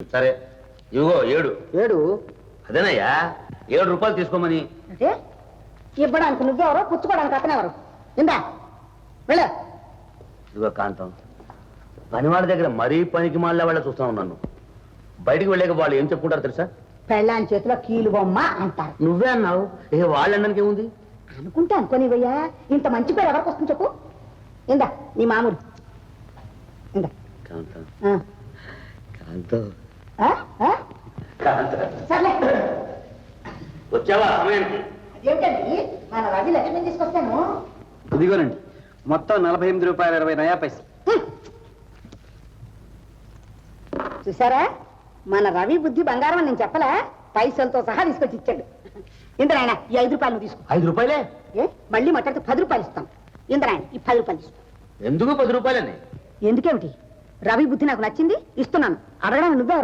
సరే ఇదిగో ఏడు. ఏడు? అదేనయ్యా ఏడు రూపాయలు తీసుకోమని. అంటే ఇవ్వడానికి నువ్వెవరో పుచ్చుకోవడానికి అతనెవరు? ఇందా వెళ్ళ. ఇదిగో కాంతం పని వాళ్ళ దగ్గర మరీ పనికి మాళ్ళ వాళ్ళ చూస్తా ఉన్నాను బయటికి వెళ్ళాక వాళ్ళు ఏం చెప్పుకుంటారు తెలుసా? పెళ్ళాని చేతిలో కీలు బొమ్మ అంటారు. నువ్వే అన్నావు? ఏ వాళ్ళు అనడానికి ఏముంది? అనుకుంటే అనుకోనివయ్యా ఇంత మంచి పేరు ఎవరికి వస్తుంది చెప్పు? ఇందా నీ మామూలు. ఇందా. కాంతం. ఆ, కాంతం వచ్చావా సమయానికి? మన రవి తీసుకొస్తాను. ఇదిగోనండి. మొత్తం నలభై ఎనిమిది రూపాయల ఇరవై నయా పైసలు. చూసారా మన రవి బుద్ధి బంగారం అని నేను చెప్పలే. పైసలతో సహా తీసుకొచ్చి ఇచ్చాడు. ఇంద్రాయణ ఈ ఐదు రూపాయలు తీసుకో. ఐదు రూపాయలే? ఏ? మళ్ళీ మాట్లాడితే పది రూపాయలు ఇస్తాం. ఇంద్రాయణ ఈ పది రూపాయలు తీసుకో. ఎందుకు పది రూపాయలని? ఎందుకేమిటి? రవి బుద్ధి నాకు నచ్చింది ఇస్తున్నాను. అడగడం నువ్వెవరు?